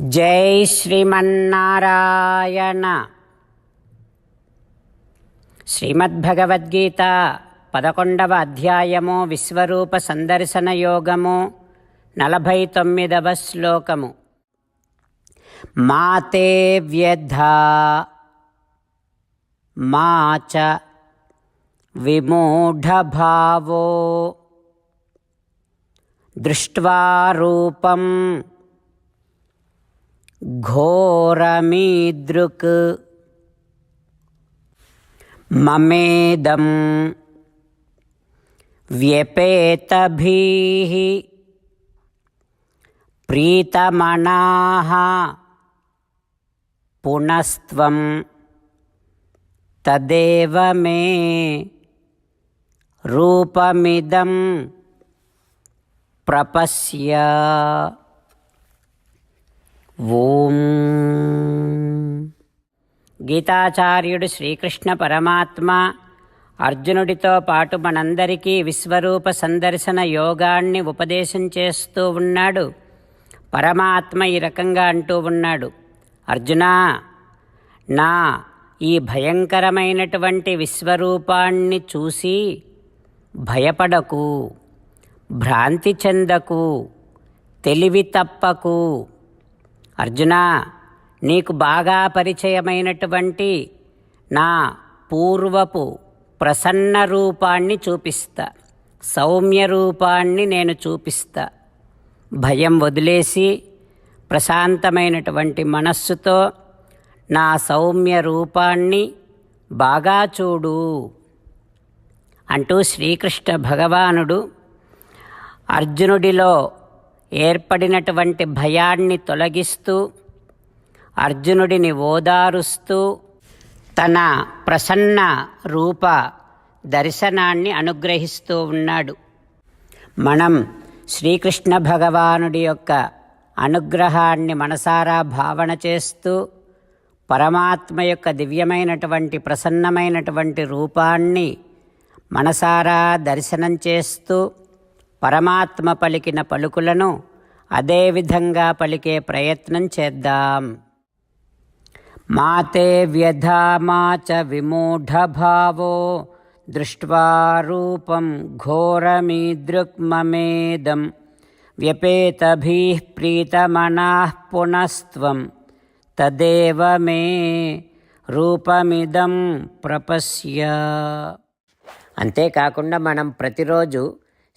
జై శ్రీమన్నారాయణ. శ్రీమద్భగవద్గీత పదకొండవ అధ్యాయము విశ్వరూప సందర్శన యోగము నలభై తొమ్మిదవ శ్లోకము. మాతే వ్యధ మాచ విమూఢభావో దృష్ట్వా రూపం घोरमीदृक् ममेदं व्यपेतभिः प्रीतमनाः पुनस्त्वं तदेव मे रूपमिदं प्रपश्य ఓం గీతాచార్యుడు శ్రీకృష్ణ పరమాత్మ అర్జునుడితో పాటు మనందరికీ విశ్వరూప సందర్శన యోగాన్ని ఉపదేశం చేస్తూ ఉన్నాడు. పరమాత్మ ఈ రకంగా అంటూ ఉన్నాడు. అర్జునా నా ఈ భయంకరమైనటువంటి విశ్వరూపాన్ని చూసి భయపడకు భ్రాంతి చెందకు తెలివి తప్పకు అర్జునా నీకు బాగా పరిచయమైనటువంటి నా పూర్వపు ప్రసన్న రూపాన్ని చూపిస్తా. సౌమ్య రూపాన్ని నేను చూపిస్తా. భయం వదిలేసి ప్రశాంతమైనటువంటి మనస్సుతో నా సౌమ్య రూపాన్ని బాగా చూడు అంటూ శ్రీకృష్ణ భగవానుడు అర్జునుడిలో ఏర్పడినటువంటి భయాన్ని తొలగిస్తూ అర్జునుడిని ఓదారుస్తూ తన ప్రసన్న రూప దర్శనాన్ని అనుగ్రహిస్తూ ఉన్నాడు. మనం శ్రీకృష్ణ భగవానుడి యొక్క అనుగ్రహాన్ని మనసారా భావన చేస్తూ పరమాత్మ యొక్క దివ్యమైనటువంటి ప్రసన్నమైనటువంటి రూపాన్ని మనసారా దర్శనం చేస్తూ పరమాత్మ పలికిన పలుకులను అదేవిధంగా పలికే ప్రయత్నం చేద్దాం. మాతే వ్యధామాచ విమూఢభావో దృష్ట్వా రూపం ఘోరమీదృక్మమేదం వ్యపేతభీ ప్రీతమనాః పునస్త్వం తదేవ మే రూపమిదం ప్రపశ్య. అంతేకాకుండా మనం ప్రతిరోజు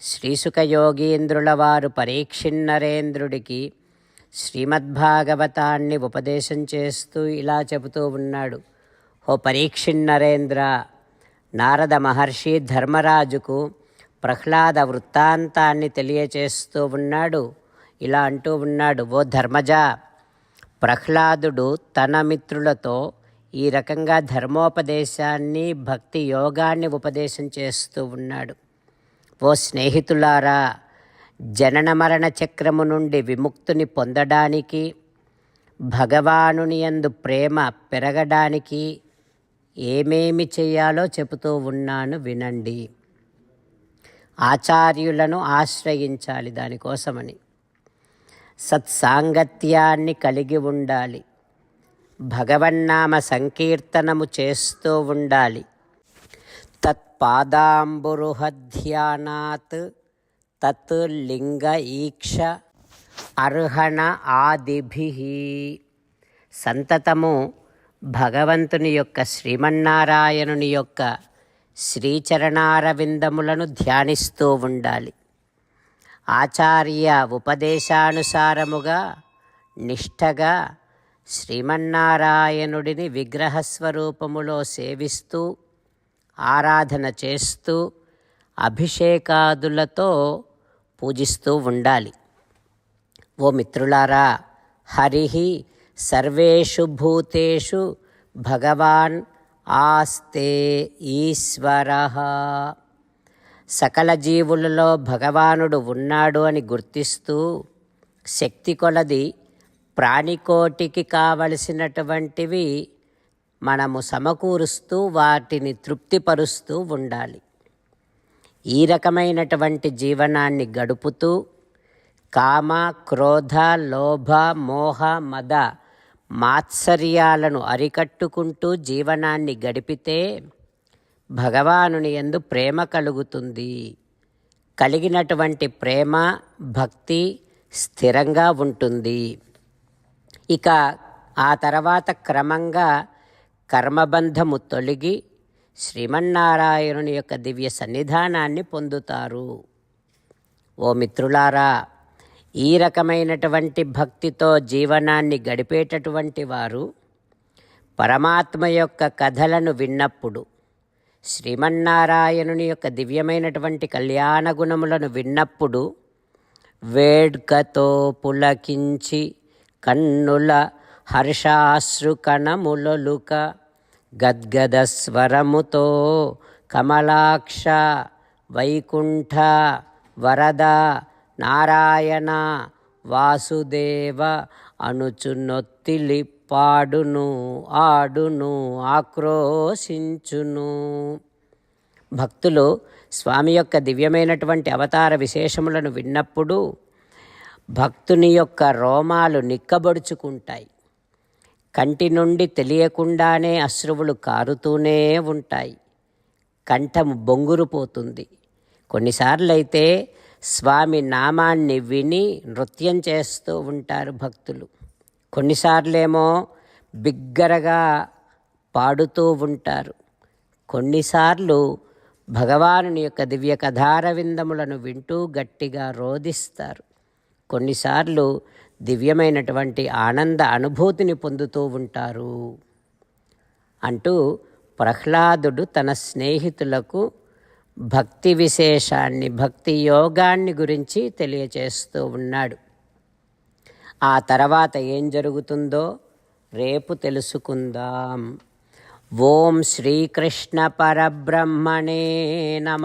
శ్రీసుఖయోగీంద్రుల వారు పరీక్షిన్నరేంద్రుడికి శ్రీమద్భాగవతాన్ని ఉపదేశం చేస్తూ ఇలా చెబుతూ ఉన్నాడు. ఓ పరీక్షిన్నరేంద్ర నారద మహర్షి ధర్మరాజుకు ప్రహ్లాద వృత్తాంతాన్ని తెలియచేస్తూ ఉన్నాడు. ఇలా అంటూ ఉన్నాడు ఓ ధర్మజ ప్రహ్లాదుడు తన మిత్రులతో ఈ రకంగా ధర్మోపదేశాన్ని భక్తి యోగాన్ని ఉపదేశం చేస్తూ ఉన్నాడు. ఓ స్నేహితులారా జనన మరణ చక్రము నుండి విముక్తుని పొందడానికి భగవానుని యందు ప్రేమ పెరగడానికి ఏమేమి చేయాలో చెబుతూ ఉన్నాను వినండి. ఆచార్యులను ఆశ్రయించాలి దానికోసమని. సత్సాంగత్యాన్ని కలిగి ఉండాలి. భగవన్నామ సంకీర్తనము చేస్తూ ఉండాలి. తత్పాదాంబురుహధ్యానాత్ తత్ లింగ ఈక్ష అర్హణ ఆదిభి. సంతతము భగవంతుని యొక్క శ్రీమన్నారాయణుని యొక్క శ్రీచరణారవిందములను ధ్యానిస్తూ ఉండాలి. ఆచార్య ఉపదేశానుసారముగా నిష్ఠగా శ్రీమన్నారాయణుడిని విగ్రహస్వరూపములో సేవిస్తూ ఆరాధన చేస్తూ అభిషేకాదులతో పూజిస్తూ ఉండాలి. ఓ మిత్రులారా హరి సర్వేషు భూతేషు భగవాన్ ఆస్తే ఈశ్వర. సకల జీవులలో భగవానుడు ఉన్నాడు అని గుర్తిస్తూ శక్తి కొలది ప్రాణికోటికి కావలసినటువంటివి మనము సమకూరుస్తూ వాటిని తృప్తిపరుస్తూ ఉండాలి. ఈ రకమైనటువంటి జీవనాన్ని గడుపుతూ కామ క్రోధ లోభ మోహ మద మాత్సర్యాలను అరికట్టుకుంటూ జీవనాన్ని గడిపితే భగవానుని ఎందు ప్రేమ కలుగుతుంది. కలిగినటువంటి ప్రేమ భక్తి స్థిరంగా ఉంటుంది. ఇక ఆ తర్వాత క్రమంగా కర్మబంధము తొలగి శ్రీమన్నారాయణుని యొక్క దివ్య సన్నిధానాన్ని పొందుతారు. ఓ మిత్రులారా ఈ రకమైనటువంటి భక్తితో జీవనాన్ని గడిపేటటువంటి వారు పరమాత్మ యొక్క కథలను విన్నప్పుడు శ్రీమన్నారాయణుని యొక్క దివ్యమైనటువంటి కళ్యాణ గుణములను విన్నప్పుడు వేడ్కతో పులకించి కన్నుల హర్షాశ్రు గద్గదస్వరముతో గద్గద స్వరముతో కమలాక్ష వైకుంఠ వరద నారాయణ వాసుదేవ అనుచునొత్తిలిపాడును ఆడును ఆక్రోశించును. భక్తులు స్వామి యొక్క దివ్యమైనటువంటి అవతార విశేషములను విన్నప్పుడు భక్తుని యొక్క రోమాలు నిక్కబడుచుకుంటాయి. కంటి నుండి తెలియకుండానే అశ్రువులు కారుతూనే ఉంటాయి. కంఠం బొంగురుపోతుంది. కొన్నిసార్లు అయితే స్వామి నామాన్ని విని నృత్యం చేస్తూ ఉంటారు భక్తులు. కొన్నిసార్లేమో బిగ్గరగా పాడుతూ ఉంటారు. కొన్నిసార్లు భగవానుని యొక్క దివ్య కథారవిందములను వింటూ గట్టిగా రోధిస్తారు. కొన్నిసార్లు దివ్యమైనటువంటి ఆనంద అనుభూతిని పొందుతూ ఉంటారు. అంటూ ప్రహ్లాదుడు తన స్నేహితులకు భక్తి విశేషాన్ని భక్తి యోగాన్ని గురించి తెలియచేస్తూ ఉన్నాడు. ఆ తర్వాత ఏం జరుగుతుందో రేపు తెలుసుకుందాం. ఓం శ్రీకృష్ణ పరబ్రహ్మణే నమ.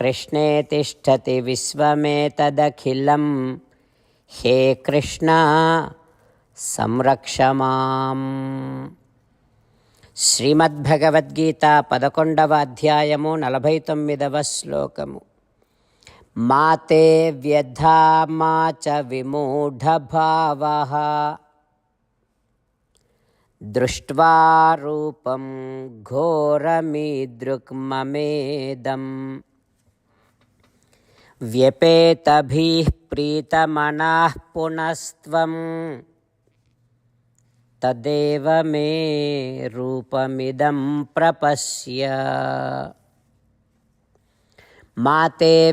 కృష్ణే తిష్టతి విశ్వమేతదఖిలం. హే కృష్ణ సంరక్ష మాం. శ్రీమద్భగవద్గీత పదకొండవ అధ్యాయము నలభై తొమ్మిదవ శ్లోకము. మాతే వ్యధా మా చ విమూఢభావ దృష్ట్వా రూపం ఘోరమీదృక్మమేదం. व्यपेतभिः प्रीतमनाः पुनस्त्वं तदेव मे रूपमिदं प्रपश्य। मा माते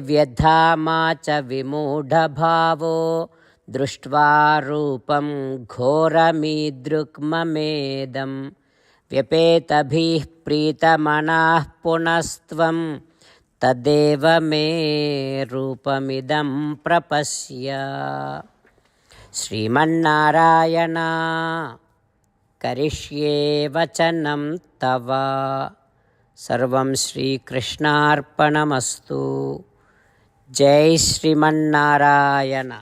च विमूढभावो। दृष्ट्वा रूपं घोरमीदृक्ममेदं व्यपेतभिः प्रीतमनाः पुनस्त्वम्। తదేవ మే రూపమిదం ప్రపశ్య. శ్రీమన్నారాయణ కరిష్యే వచనం తవ. సర్వం శ్రీకృష్ణార్పణమస్తు. జై శ్రీమన్నారాయణ.